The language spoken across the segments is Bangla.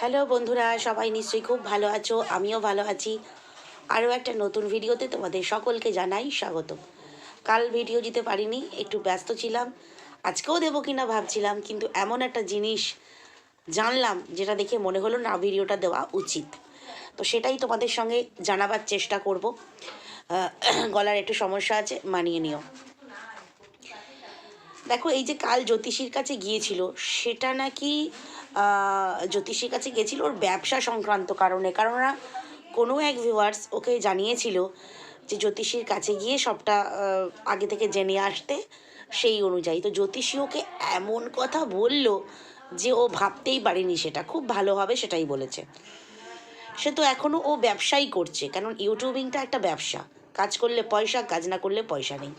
হ্যালো বন্ধুরা, সবাই নিশ্চয়ই খুব ভালো আছো? আমিও ভালো আছি। আরও একটা নতুন ভিডিওতে তোমাদের সকলকে জানাই স্বাগত কাল ভিডিও দিতে পারিনি, একটু ব্যস্ত ছিলাম। আজকেও দেবো কিনা ভাবছিলাম, কিন্তু এমন একটা জিনিস জানলাম, যেটা দেখে মনে হলো না ভিডিওটা দেওয়া উচিত। তো সেটাই তোমাদের সঙ্গে জানাবার চেষ্টা করব। গলার একটু সমস্যা আছে, মানিয়ে নিও। দেখো, এই যে কাল জ্যোতিষীর কাছে গিয়েছিল, সেটা নাকি জ্যোতিষীর কাছে গিয়েছিল ওর ব্যবসা সংক্রান্ত কারণে। কেননা কোনো এক ভিউয়ার্স ওকে জানিয়েছিল যে জ্যোতিষীর কাছে গিয়ে সবটা আগে থেকে জেনে আসতে সেই অনুযায়ী। তো জ্যোতিষী ওকে এমন কথা বলল যে ও ভাবতেই পারেনি সেটা। খুব ভালো হবে সেটাই বলেছে। সে তো এখনও ও ব্যবসাই করছে, কারণ ইউটিউবিংটা একটা ব্যবসা। কাজ করলে পয়সা, কাজ না করলে পয়সা নেই।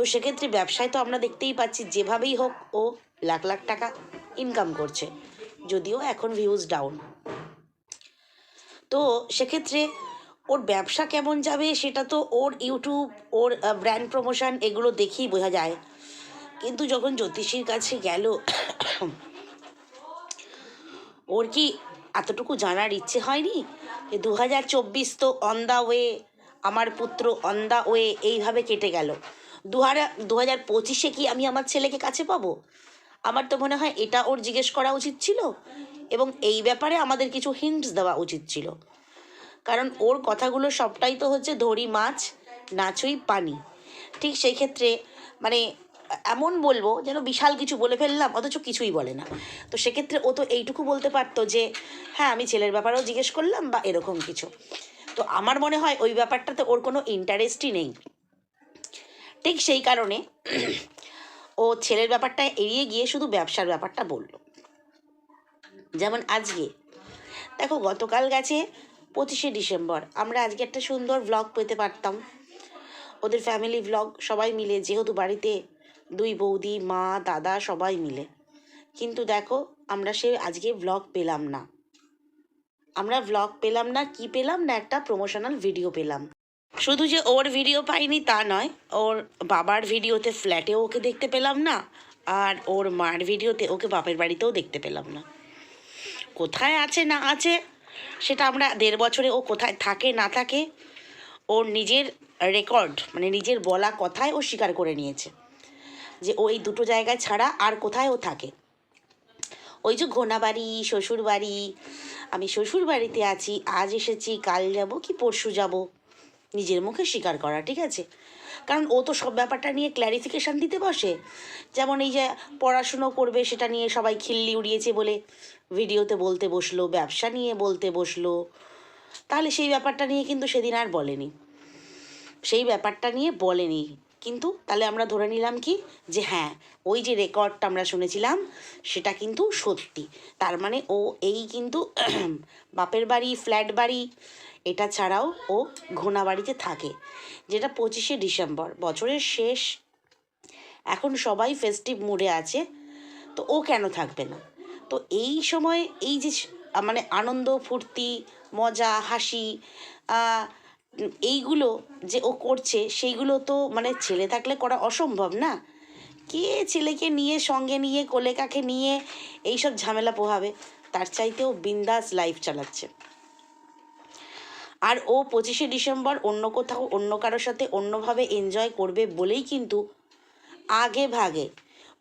তো সেক্ষেত্রে ব্যবসায় তো আমরা দেখতেই পাচ্ছি যেভাবেই হোক ও লাখ লাখ টাকা ইনকাম করছে। যদিও এখন ভিউজ ডাউন তো সেক্ষেত্রে ওর ব্যবসা কেমন যাবে সেটা তো ওর ইউটিউব, ওর ব্র্যান্ড প্রমোশন এগুলো দেখেই বোঝা যায়। কিন্তু যখন জ্যোতিষীর কাছে গেল, ওর কি এতটুকু জানার ইচ্ছে হয়নি? যে দু হাজার চব্বিশ তো অন দ্য ওয়ে আমার পুত্র অন দ্য ওয়ে এইভাবে কেটে গেল। দু দু হাজার পঁচিশে কি আমি আমার ছেলেকে কাছে পাবো? আমার তো মনে হয় এটা ওর জিজ্ঞেস করা উচিত ছিল এবং এই ব্যাপারে আমাদের কিছু হিন্টস দেওয়া উচিত ছিল। কারণ ওর কথাগুলো সবটাই তো হচ্ছে ধরি, মাছ নাচই পানি। ঠিক সেই ক্ষেত্রে মানে এমন বলব যেন বিশাল কিছু বলে ফেললাম, অথচ কিছুই বলে না। তো সেক্ষেত্রে ও তো এইটুকু বলতে পারতো যে হ্যাঁ আমি ছেলের ব্যাপারেও জিজ্ঞেস করলাম বা এরকম কিছু। তো আমার মনে হয় ওই ব্যাপারটাতে ওর কোনো ইন্টারেস্টই নেই। ঠিক সেই কারণে ও ছেলের ব্যাপারটা এড়িয়ে গিয়ে শুধু ব্যবসার ব্যাপারটা বলল। যেমন আজকে। দেখো, গতকাল গেছে পঁচিশে ডিসেম্বর। আমরা আজকে একটা সুন্দর ভ্লগ পেতে পারতাম। ওদের ফ্যামিলি ভ্লগ সবাই মিলে, যেহেতু বাড়িতে দুই বৌদি, মা, দাদা সবাই মিলে। কিন্তু দেখো, আমরা সে আজকে ভ্লগ পেলাম না। আমরা ভ্লগ পেলাম না, কি পেলাম না, একটা প্রমোশনাল ভিডিও পেলাম। শুধু যে ওর ভিডিও পাইনি তা নয়, ওর বাবার ভিডিওতে ফ্ল্যাটেও ওকে দেখতে পেলাম না, আর ওর মার ভিডিওতে ওকে বাপের বাড়িতেও দেখতে পেলাম না। কোথায় আছে না আছে, সেটা আমরা দেড় বছরে ও কোথায় থাকে না থাকে, ওর নিজের রেকর্ড মানে নিজের বলা কথায় ও স্বীকার করে নিয়েছে, যে ও এই দুটো জায়গায় ছাড়া আর কোথায় ও থাকে। ওই যে ঘোনাবাড়ি শ্বশুর বাড়ি, আমি শ্বশুর বাড়িতে আছি, আজ এসেছি, কাল যাব, কি পরশু যাব নিজের মুখে স্বীকার করা, ঠিক আছে? কারণ ও তো সব ব্যাপারটা নিয়ে ক্ল্যারিফিকেশান দিতে বসে। যেমন এই যে পড়াশুনো করবে সেটা নিয়ে সবাই খিল্লি উড়িয়েছে বলে ভিডিওতে বলতে বসল, ব্যবসা নিয়ে বলতে বসল। তাহলে সেই ব্যাপারটা নিয়ে কিন্তু সেদিন আর বলেনি। সেই ব্যাপারটা নিয়ে বলেনি। কিন্তু তাহলে আমরা ধরে নিলাম কি? যে হ্যাঁ ওই যে রেকর্ডটা আমরা শুনেছিলাম, সেটা কিন্তু সত্যি। তার মানে ও এই কিন্তু বাপের বাড়ি, ফ্ল্যাট বাড়ি, এটা ছাড়াও ও ঘোনা বাড়িতে থাকে। যেটা পঁচিশে ডিসেম্বর, বছরের শেষ। এখন সবাই ফেস্টিভ মুডে আছে, তো ও কেন থাকবে না? তো এই সময় এই যে মানে আনন্দ, ফুর্তি, মজা, হাসি এইগুলো যে ও করছে, সেইগুলো তো মানে ছেলে থাকলে করা অসম্ভব না? কে ছেলেকে নিয়ে, সঙ্গে নিয়ে কোলে কাকে নিয়ে এইসব ঝামেলা পোহাবে? তার চাইতেও বিন্দাস লাইফ চালাচ্ছে। আর ও পঁচিশে ডিসেম্বর অন্য কোথাও, অন্য কারোর সাথে অন্যভাবে এনজয় করবে বলেই কিন্তু আগে ভাগে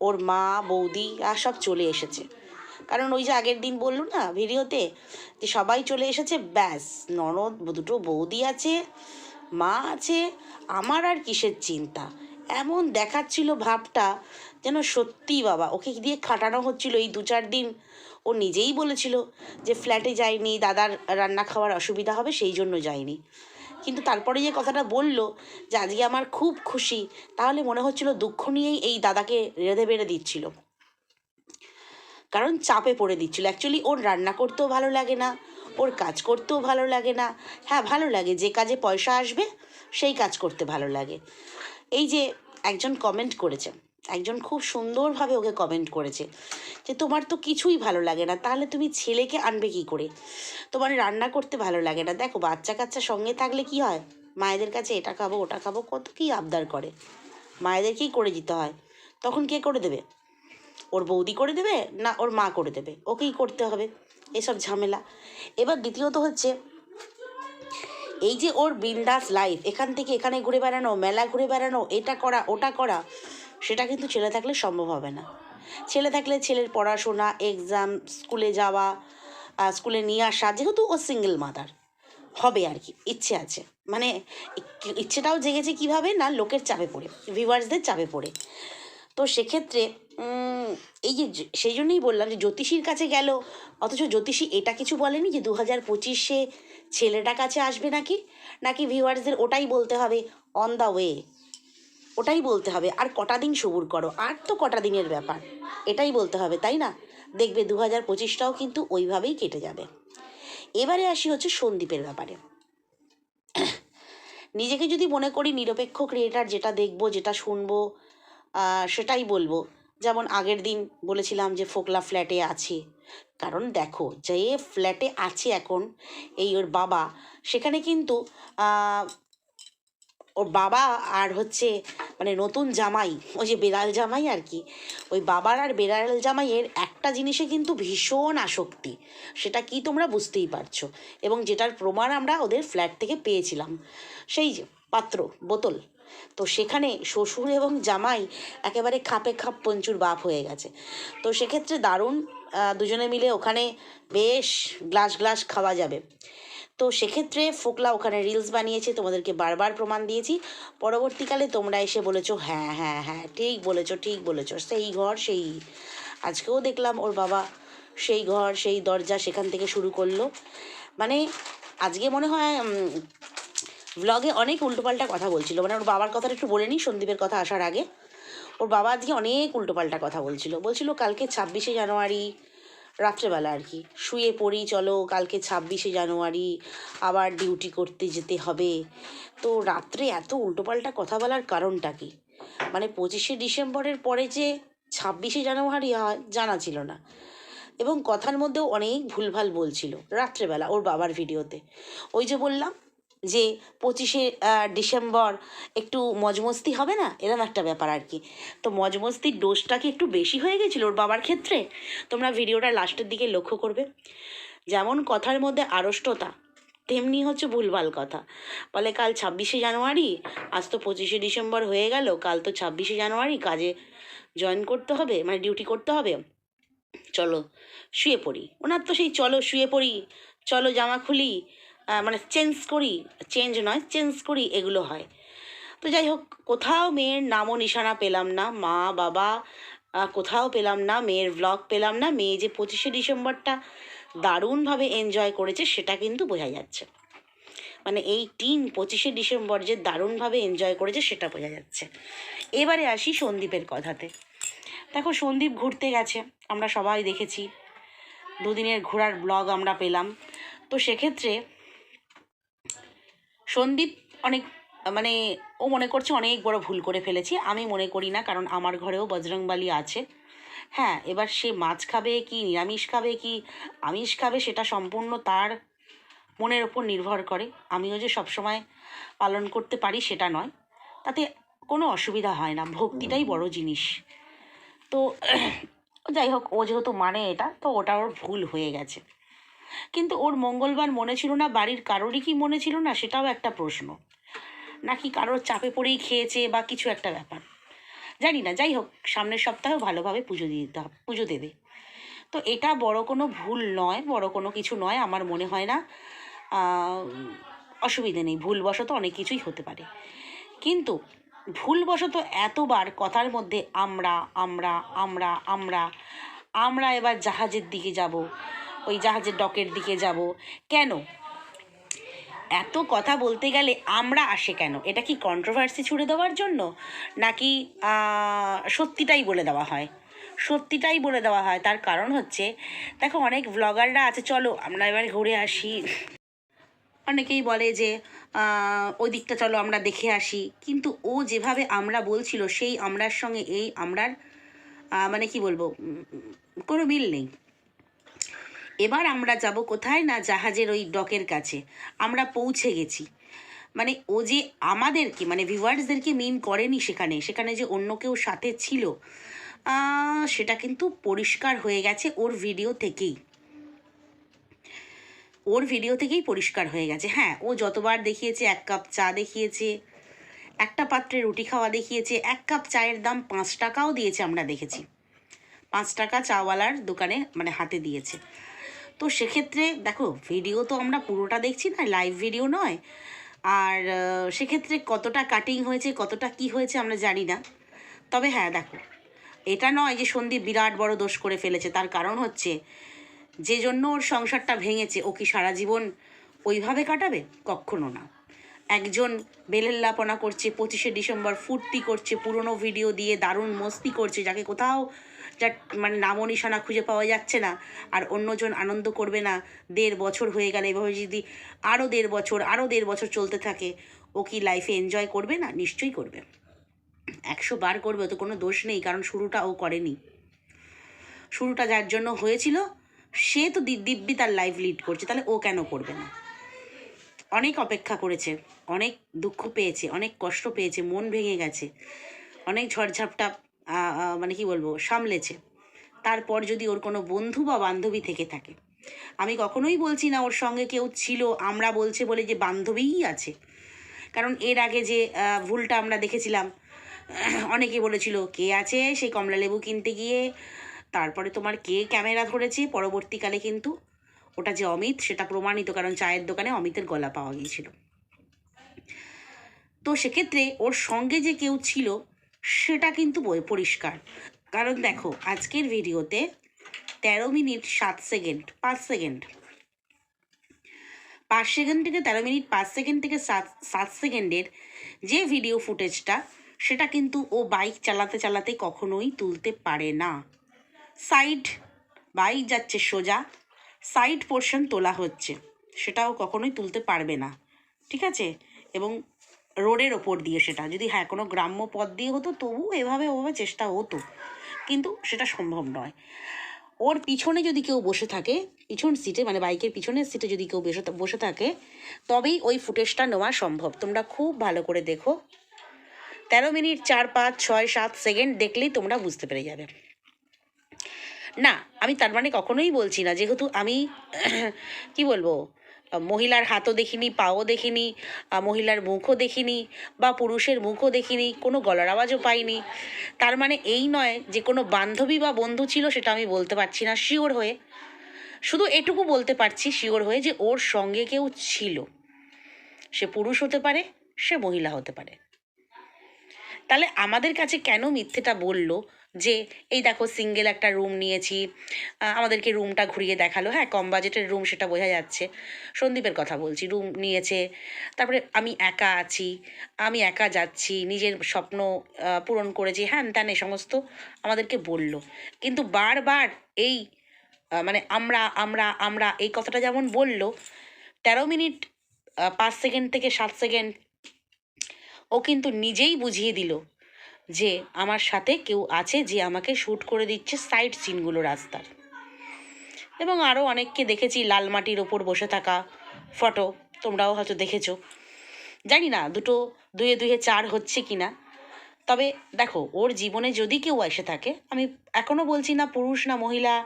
ওর মা, বৌদি আর সব চলে এসেছে। কারণ ওই যে আগের দিন বলল না ভিডিওতে যে সবাই চলে এসেছে, ব্যাস, ননদ, দুটো বৌদি আছে, মা আছে, আমার আর কিসের চিন্তা? এমন দেখাচ্ছিল ভাবটা যেন সত্যি বাবা, ওকে দিয়ে খাটানো হচ্ছিল এই দু চার দিন। ও নিজেই বলেছিল যে ফ্ল্যাটে যায়নি, দাদার রান্না খাওয়ার অসুবিধা হবে, সেই জন্য যায়নি। কিন্তু তারপরে যে কথাটা বলল যে আজকে আমার খুব খুশি, তাহলে মনে হচ্ছিল দুঃখ নিয়েই এই দাদাকে রেঁধে বেড়ে দিচ্ছিল। কারণ চাপে পড়ে দিচ্ছিল। অ্যাকচুয়ালি ওর রান্না করতেও ভালো লাগে না, ওর কাজ করতেও ভালো লাগে না। হ্যাঁ ভালো লাগে, যে কাজে পয়সা আসবে, সেই কাজ করতে ভালো লাগে। এই যে একজন কমেন্ট করেছে, একজন খুব সুন্দরভাবে ওকে কমেন্ট করেছে যে, তোমার তো কিছুই ভালো লাগে না, তাহলে তুমি ছেলেকে আনবে কি করে? তোমার রান্না করতে ভালো লাগে না। দেখো বাচ্চা কাচ্চা সঙ্গে থাকলে কি হয়? মায়েদের কাছে এটা খাব, ওটা খাব, কত কী আবদার করে? মায়েদেরকেই করে দিতে হয়। তখন কে করে দেবে? ওর বৌদি করে দেবে না ওর মা করে দেবে? ওকেই করতে হবে। এসব ঝামেলা। এবার দ্বিতীয়ত হচ্ছে, এই যে ওর বিন্দাস লাইফ এখান থেকে এখানে ঘুরে বেড়ানো, মেলা ঘুরে বেড়ানো, এটা করা, ওটা করা, সেটা কিন্তু ছেলে থাকলে সম্ভব হবে না। ছেলে থাকলে ছেলের পড়াশোনা এক্সাম স্কুলে যাওয়া স্কুলে নিয়ে আসা, যেহেতু ও সিঙ্গেল মাদার হবে আর কি, ইচ্ছে আছে। মানে ইচ্ছেটাও জেগেছে কীভাবে? না, লোকের চাপে পড়ে ভিউয়ার্সদের চাপে পড়ে। তো সেক্ষেত্রে এই যে সেই জন্যই বললাম যে জ্যোতিষীর কাছে গেল। অথচ জ্যোতিষী এটা কিছু বলেনি যে দু হাজার পঁচিশে ছেলেটা কাছে আসবে নাকি? নাকি ভিউয়ার্সদের ওটাই বলতে হবে অন দ্য ওয়ে ওটাই বলতে হবে, আর কটা দিন সবুর করো? আর তো কটা দিনের ব্যাপার, এটাই বলতে হবে, তাই না? দেখবে দু হাজার পঁচিশটাও কিন্তু ওইভাবেই কেটে যাবে। এবারে আসি হচ্ছে সন্দীপের ব্যাপারে। নিজেকে যদি মনে করি নিরপেক্ষ ক্রিয়েটার, যেটা দেখব, যেটা শুনব সেটাই বলব। যেমন আগের দিন বলেছিলাম যে ফোকলা ফ্ল্যাটে আছে। কারণ দেখো, যে ফ্ল্যাটে আছে এখন, এই ওর বাবা, সেখানে কিন্তু ওর বাবা আর হচ্ছে মানে নতুন জামাই, ওই যে বেড়াল জামাই আর কি, ওই বাবার আর বেড়াল জামাইয়ের একটা জিনিসে কিন্তু ভীষণ আসক্তি, সেটা কি তোমরা বুঝতেই পারছ? এবং যেটার প্রমাণ আমরা ওদের ফ্ল্যাট থেকে পেয়েছিলাম। সেই যে, পাত্র, বোতল তো সেখানে শ্বশুর এবং জামাই একেবারে খাপে খাপ পঞ্চুর বাপ হয়ে গেছে। তো সেক্ষেত্রে দারুণ দুজনে মিলে ওখানে বেশ গ্লাস গ্লাস খাওয়া যাবে। তো সেক্ষেত্রে ফোকলা ওখানে রিলস বানিয়েছে, তোমাদেরকে বারবার প্রমাণ দিয়েছি। পরবর্তীকালে তোমরা এসে বলেছ হ্যাঁ হ্যাঁ হ্যাঁ ঠিক বলেছ ঠিক বলেছ, সেই ঘর, সেই আজকেও দেখলাম ওর বাবা সেই ঘর, সেই দরজা সেখান থেকে শুরু করল। মানে আজকে মনে হয় ব্লগে অনেক উল্টোপাল্টা কথা বলছিল। মানে ওর বাবার কথাটা একটু বলে নিই, সন্দীপের কথা আসার আগে। ওর বাবা আজকে অনেক উল্টোপাল্টা কথা বলছিল। বলছিল, কালকে ছাব্বিশে জানুয়ারি, রাত্রেবেলা আর কি। শুয়ে পড়ি, চলো কালকে ছাব্বিশে জানুয়ারি আবার ডিউটি করতে যেতে হবে। তো রাত্রে এত উল্টোপাল্টা কথা বলার কারণটা কি? মানে পঁচিশে ডিসেম্বরের পরে যে ছাব্বিশে জানুয়ারি হয়, জানা ছিল না। এবং কথার মধ্যেও অনেক ভুলভাল বলছিল রাত্রেবেলা ওর বাবার ভিডিওতে। ওই যে বললাম যে পঁচিশে ডিসেম্বর একটু মজমস্তি হবে না? এরকম একটা ব্যাপার আর কি। তো মজমস্তির ডোজটা কি একটু বেশি হয়ে গেছিল ওর বাবার ক্ষেত্রে? তোমরা ভিডিওটা লাস্টের দিকে লক্ষ্য করবে। যেমন কথার মধ্যে আড়ষ্টতা, তেমনি হচ্ছে ভুলভাল কথা। বলে কাল ছাব্বিশে জানুয়ারি, আজ তো পঁচিশে ডিসেম্বর হয়ে গেল, কাল তো ছাব্বিশে জানুয়ারি, কাজে জয়েন করতে হবে মানে ডিউটি করতে হবে। চলো, শুয়ে পড়ি। ওনার তো সেই চলো, শুয়ে পড়ি, চলো জামা খুলি মানে চেঞ্জ করি, চেঞ্জ নয়, চেঞ্জ করি, এগুলো হয়। তো যাই হোক, কোথাও মেয়ের নামও নিশানা পেলাম না, মা, বাবা কোথাও পেলাম না, মেয়ের ব্লগ পেলাম না, মেয়ে যে পঁচিশে ডিসেম্বরটা দারুণভাবে এনজয় করেছে, সেটা কিন্তু বোঝা যাচ্ছে। মানে এই টিন পঁচিশে ডিসেম্বর যে দারুণভাবে এনজয় করেছে, সেটা বোঝা যাচ্ছে। এবারে আসি সন্দীপের কথাতে। দেখো, সন্দীপ ঘুরতে গেছে, আমরা সবাই দেখেছি। দুদিনের ঘোরার ব্লগ আমরা পেলাম। তো সেক্ষেত্রে সন্দীপ অনেক মানে ও মনে করছে অনেক বড় ভুল করে ফেলেছি। আমি মনে করি না, কারণ আমার ঘরেও বজরংবালি আছে। হ্যাঁ এবার সে মাছ খাবে কি, নিরামিষ খাবে কি, আমিষ খাবে সেটা সম্পূর্ণ তার মনের ওপর নির্ভর করে। আমিও যে সবসময় পালন করতে পারি সেটা নয়। তাতে কোনো অসুবিধা হয় না, ভক্তিটাই বড় জিনিস। তো যাই হোক, ও যেহেতু মানে এটা, তো ওটা ওর ভুল হয়ে গেছে। কিন্তু ওর মঙ্গলবার মনে ছিল না, বাড়ির কারোরই কি মনে ছিল না, সেটাও একটা প্রশ্ন। নাকি কারোর চাপে পড়েই খেয়েছে বা কিছু একটা ব্যাপার। জানি না, যাই হোক, সামনের সপ্তাহেও ভালোভাবে পুজো দিয়ে দিতে পুজো দেবে। তো এটা বড় কোনো ভুল নয়, বড় কোনো কিছু নয়, আমার মনে হয় না। অসুবিধে নেই, ভুলবশত অনেক কিছুই হতে পারে। কিন্তু ভুলবশত এতবার কথার মধ্যে আমরা আমরা আমরা আমরা আমরা এবার জাহাজের দিকে যাব ওই জাহাজের ডকের দিকে যাব। কেন? এত কথা বলতে গেলে আমরা আসে কেন? এটা কি কন্ট্রোভার্সি ছুড়ে দেওয়ার জন্য? নাকি সত্যিটাই বলে দেওয়া হয়? সত্যিটাই বলে দেওয়া হয়। তার কারণ হচ্ছে, দেখো অনেক ব্লগাররা আছে, চলো আমরা এবার ঘুরে আসি। অনেকেই বলে যে ওই দিকটা চলো আমরা দেখে আসি। কিন্তু ও যেভাবে আমরা বলছিল, সেই আমরার সঙ্গে এই আমরার মানে কি বলব কোনো মিল নেই। এবার আমরা যাব কোথায় না জাহাজের ওই ডকের কাছে? আমরা পৌঁছে গেছি। মানে ও যে আমাদেরকে মানে ভিউয়ার্সদেরকে মিন করেনি সেখানে সেখানে যে অন্য কেউ সাথে ছিল সেটা কিন্তু পরিষ্কার হয়ে গেছে ওর ভিডিও থেকেই। ওর ভিডিও থেকেই পরিষ্কার হয়ে গেছে। হ্যাঁ ও যতবার দেখিয়েছে, এক কাপ চা দেখিয়েছে, একটা পাত্রে রুটি খাওয়া দেখিয়েছে, এক কাপ চায়ের দাম পাঁচ টাকাও দিয়েছে আমরা দেখেছি। পাঁচ টাকা চাওয়ালার দোকানে মানে হাতে দিয়েছে। তো সেক্ষেত্রে দেখো ভিডিও তো আমরা পুরোটা দেখছি না লাইভ ভিডিও নয়। আর সেক্ষেত্রে কতটা কাটিং হয়েছে, কতটা কি হয়েছে আমরা জানি না। তবে হ্যাঁ দেখো, এটা নয় যে সন্দীপ বিরাট বড় দোষ করে ফেলেছে, তার কারণ হচ্ছে যে জন্য ওর সংসারটা ভেঙেছে, ও কি সারা জীবন ওইভাবে কাটাবে? কখনো না। একজন বেলেল্লাপনা করছে, পঁচিশে ডিসেম্বর ফুর্তি করছে, পুরনো ভিডিও দিয়ে দারুণ মস্তি করছে, যাকে কোথাও যার মানে নামও নিশানা খুঁজে পাওয়া যাচ্ছে না, আর অন্যজন আনন্দ করবে না। দেড় বছর হয়ে গেলে, এভাবে যদি আরও দেড় বছর আরও দেড় বছর চলতে থাকে, ও কি লাইফে এনজয় করবে না? নিশ্চয়ই করবে। একশো বার করবে তো কোনো দোষ নেই, কারণ শুরুটা ও করেনি। শুরুটা যার জন্য হয়েছিল, সে তো দিব্যি তার লাইফ লিড করছে, তাহলে ও কেন করবে না? অনেক অপেক্ষা করেছে, অনেক দুঃখ পেয়েছে, অনেক কষ্ট পেয়েছে, মন ভেঙে গেছে, অনেক ঝড়ঝাপটা মানে কি বলব, সামলেছে। তারপর যদি ওর কোনো বন্ধু বা বান্ধবী থেকে থাকে, আমি কখনোই বলছি না ওর সঙ্গে কেউ ছিল, আমরা বলছে বলে যে বান্ধবীই আছে। কারণ এর আগে যে ভুলটা আমরা দেখেছিলাম, অনেকে বলেছিল, কে আছে সেই কমলা লেবু কিনতে গিয়ে? তারপরে তোমার কে ক্যামেরা ধরেছে, পরবর্তীকালে কিন্তু ওটা যে অমিত, সেটা প্রমাণিত, কারণ চায়ের দোকানে অমিতের গলা পাওয়া গিয়েছিল। তো সেক্ষেত্রে ওর সঙ্গে যে কেউ ছিল সেটা কিন্তু বই- পরিষ্কার। কারণ দেখো, আজকের ভিডিওতে তেরো মিনিট সাত সেকেন্ড, পাঁচ সেকেন্ড। পাঁচ সেকেন্ড থেকে তেরো মিনিট, পাঁচ সেকেন্ড থেকে সাত সাত সেকেন্ডের যে ভিডিও ফুটেজটা, সেটা কিন্তু ও বাইক চালাতে চালাতে কখনোই তুলতে পারে না। সাইড, বাইক যাচ্ছে সোজা, সাইড পোর্শন তোলা হচ্ছে, সেটাও কখনোই তুলতে পারবে না। ঠিক আছে? এবং রোডের ওপর দিয়ে সেটা। যদি হ্যাঁ কোনো গ্রাম্য পথ দিয়ে হতো তবু এভাবে ওভাবে চেষ্টা হতো। কিন্তু সেটা সম্ভব নয়। ওর পিছনে যদি কেউ বসে থাকে, পিছন সিটে মানে বাইকের পিছনের সিটে যদি কেউ বসে বসে থাকে, তবেই ওই ফুটেজটা নেওয়া সম্ভব। তোমরা খুব ভালো করে দেখো। তেরো মিনিট চার পাঁচ ছয় সাত সেকেন্ড দেখলেই তোমরা বুঝতে পেরে যাবে। না, আমি তার মানে কখনোই বলছি না। যেহেতু আমি, কি বলব? মহিলার হাতও দেখিনি, পাও দেখিনি মহিলার মুখও দেখিনি বা পুরুষের মুখও দেখিনি, কোনো গলার আওয়াজও পাইনি। তার মানে এই নয় যে কোনো বান্ধবী বা বন্ধু ছিল সেটা আমি বলতে পারছি না, শিওর হয়ে। শুধু এটুকু বলতে পারছি, শিওর হয়ে যে ওর সঙ্গে কেউ ছিল। সে পুরুষ হতে পারে, সে মহিলা হতে পারে। তাহলে আমাদের কাছে কেন মিথ্যেটা বলল? যে, এই দেখো সিঙ্গেল একটা রুম নিয়েছি। আমাদেরকে রুমটা ঘুরিয়ে দেখাল। হ্যাঁ কম বাজেটের রুম সেটা বোঝা যাচ্ছে। সন্দীপের কথা বলছি রুম নিয়েছে। তারপরে আমি একা আছি, আমি একা যাচ্ছি, নিজের স্বপ্ন পূরণ করেছি। হ্যান ত্যান এই সমস্ত আমাদেরকে বলল। কিন্তু বারবার এই মানে আমরা আমরা আমরা এই কথাটা যেমন বলল, তেরো মিনিট পাঁচ সেকেন্ড থেকে সাত সেকেন্ড, ও কিন্তু নিজেই বুঝিয়ে দিল যে আমার সাথে কেউ আছে যে আমাকে শ্যুট করে দিচ্ছে সাইড সিনগুলো রাস্তার। এবং আরও অনেককে দেখেছি লাল মাটির ওপর বসে থাকা ফটো, তোমরাও হয়তো দেখেছ। জানি না দুটো দুয়ে দুয়ে চার হচ্ছে কি না তবে দেখো, ওর জীবনে যদি কেউ এসে থাকে, আমি এখনও বলছি না পুরুষ না মহিলা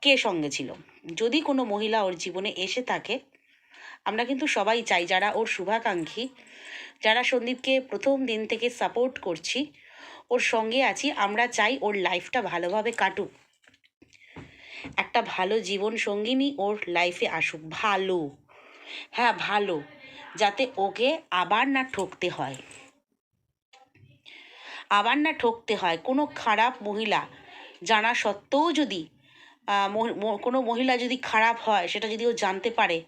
কে সঙ্গে ছিল। যদি কোনো মহিলা ওর জীবনে এসে থাকে আমরা কিন্তু সবাই চাই যারা ওর শুভাকাঙ্ক্ষী, যারা সন্দীপকে প্রথম দিন থেকে সাপোর্ট করছি, ওর সঙ্গে আছি, আমরা চাই ওর লাইফটা ভালোভাবে কাটুক। একটা ভালো জীবন সঙ্গিনী ওর লাইফে আসুক, ভালো হ্যাঁ ভালো, যাতে ওকে আবার না ঠকতে হয়। আবার না ঠকতে হয়, কোনো খারাপ মহিলা জানা সত্ত্বেও যদি কোনো মহিলা যদি খারাপ হয়, সেটা যদি ও জানতে পারে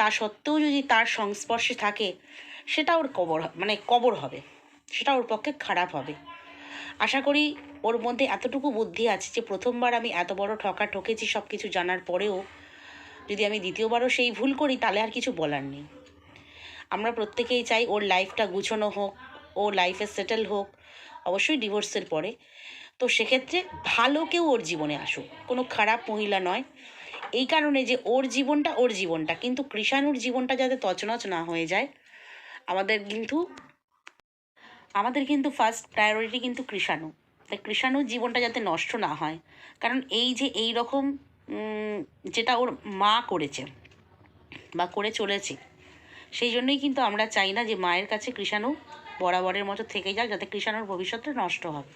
তা সত্ত্বেও যদি তার সংস্পর্শে থাকে, সেটা ওর কবর মানে কবর হবে। সেটা ওর পক্ষে খারাপ হবে। আশা করি ওর মধ্যে এতটুকু বুদ্ধি আছে যে, প্রথমবার আমি এত বড় ঠকা ঠকেছি সব কিছু জানার পরেও, যদি আমি দ্বিতীয়বারও সেই ভুল করি, তাহলে আর কিছু বলার নেই। আমরা প্রত্যেকেই চাই ওর লাইফটা গুছানো হোক, ও লাইফে সেটেল হোক, অবশ্যই ডিভোর্সের পরে। তো সেক্ষেত্রে ভালো কেউ ওর জীবনে আসুক। কোনো খারাপ মহিলা নয়। এই কারণে যে ওর জীবনটা ওর জীবনটা। কিন্তু কৃষাণুর জীবনটা যাতে তছনছ না হয়ে যায়, আমাদের কিন্তু আমাদের কিন্তু ফার্স্ট প্রায়োরিটি কিন্তু কৃষাণু। তাই কৃষাণুর জীবনটা যাতে নষ্ট না হয়। কারণ এই যে এই রকম যেটা ওর মা করেছে বা করে চলেছে, সেই জন্যই কিন্তু আমরা চাই না যে মায়ের কাছে কৃষাণু বরাবরের মতো থেকে যাক, যাতে কৃষাণুর ভবিষ্যৎটা নষ্ট হবে।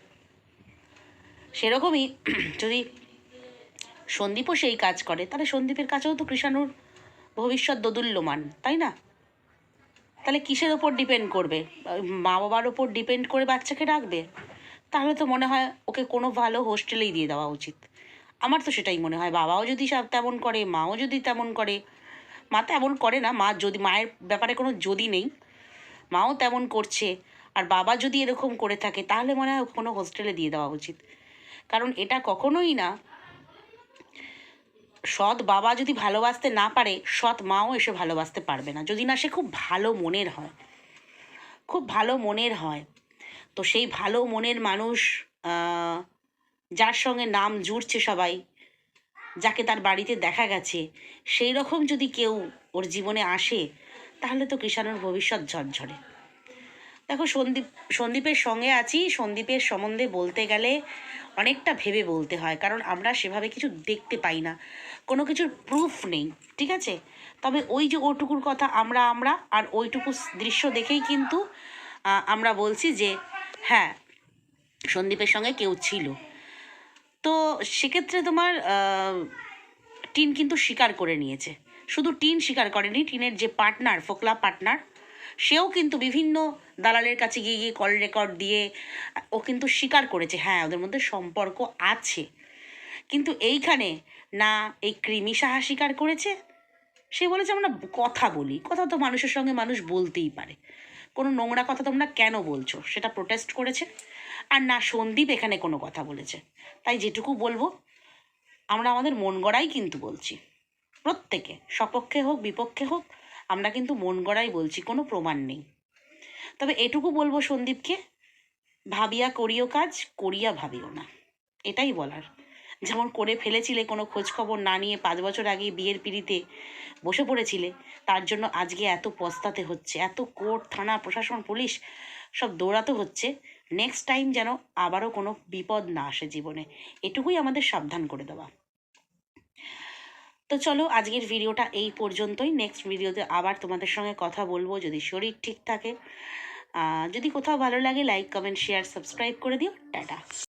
সেরকমই যদি সন্দীপও সেই কাজ করে। তাহলে সন্দীপের কাছেও তো কৃষাণুর ভবিষ্যৎ দোদুল্যমান, তাই না? তাহলে কিসের ওপর ডিপেন্ড করবে? মা বাবার ওপর ডিপেন্ড করে বাচ্চাকে রাখবে? তাহলে তো মনে হয় ওকে কোনো ভালো হোস্টেলেই দিয়ে দেওয়া উচিত। আমার তো সেটাই মনে হয়। বাবাও যদি সব তেমন করে, মাও যদি তেমন করে। মা তেমন করে না, মা যদি, মায়ের ব্যাপারে কোনো যদি নেই। মাও তেমন করছে। আর বাবা যদি এরকম করে থাকে, তাহলে মনে হয় কোনো হোস্টেলে দিয়ে দেওয়া উচিত। কারণ এটা কখনোই না সৎ বাবা যদি ভালোবাসতে না পারে, সৎ মাও এসে ভালোবাসতে পারবে না। যদি না সে খুব ভালো মনের হয়, খুব ভালো মনের হয়, তো সেই ভালো মনের মানুষ যার সঙ্গে নাম জুড়ছে সবাই, যাকে তার বাড়িতে দেখা গেছে, সেই রকম যদি কেউ ওর জীবনে আসে, তাহলে তো কৃষাণুর ভবিষ্যৎ ঝরঝরে। দেখো, সন্দীপ, সন্দীপের সঙ্গে আছি, সন্দীপের সম্বন্ধে বলতে গেলে অনেকটা ভেবে বলতে হয়, কারণ আমরা সেভাবে কিছু দেখতে পাই না। কোনো কিছুর প্রুফ নেই, ঠিক আছে? তবে ওই যে ওটুকুর কথা আমরা আমরা আর ওইটুকু দৃশ্য দেখেই কিন্তু আমরা বলছি যে হ্যাঁ সন্দীপের সঙ্গে কেউ ছিল। তো সেক্ষেত্রে তোমার টিন কিন্তু স্বীকার করে নিয়েছে। শুধু টিন স্বীকার করেনি, টিনের যে পার্টনার, ফোকলা পার্টনার, সেও কিন্তু বিভিন্ন দালালের কাছে গিয়ে গিয়ে কল রেকর্ড দিয়ে, ও কিন্তু স্বীকার করেছে হ্যাঁ ওদের মধ্যে সম্পর্ক আছে। কিন্তু এইখানে না, এই কৃমি সাহা স্বীকার করেছে? সে বলেছে আমরা কথা বলি, কথা তো মানুষের সঙ্গে মানুষ বলতেই পারে। কোনো নোংরা কথা তোমরা কেন বলছো? সেটা প্রোটেস্ট করেছে। আর না, সন্দীপ এখানে কোনো কথা বলেছে। তাই যেটুকু বলব, আমরা আমাদের মন গড়াই কিন্তু বলছি। প্রত্যেকে, সপক্ষে হোক, বিপক্ষে হোক, আমরা কিন্তু মন গড়াই বলছি, কোনো প্রমাণ নেই। তবে এটুকু বলব সন্দীপকে, ভাবিয়া করিও কাজ, করিয়া ভাবিও না। এটাই বলার। যেমন করে ফেলেছিলে কোনো খোঁজ খবর না নিয়ে পাঁচ বছর আগে বিয়ের পিড়িতে বসে পড়েছিলে, তার জন্য আজকে এত পস্তাতে হচ্ছে, এত কোর্ট, থানা, প্রশাসন, পুলিশ সব দৌড়াতে হচ্ছে। নেক্সট টাইম যেন আবারও কোনো বিপদ না আসে জীবনে, এটুকুই আমাদের সাবধান করে দেওয়া। তো চলো আজকের ভিডিওটা এই পর্যন্তই নেক্সট ভিডিওতে আবার তোমাদের সঙ্গে কথা বলব, যদি শরীর ঠিক থাকে। যদি কোথাও ভালো লাগে লাইক কমেন্ট শেয়ার সাবস্ক্রাইব করে দিও। টাটা।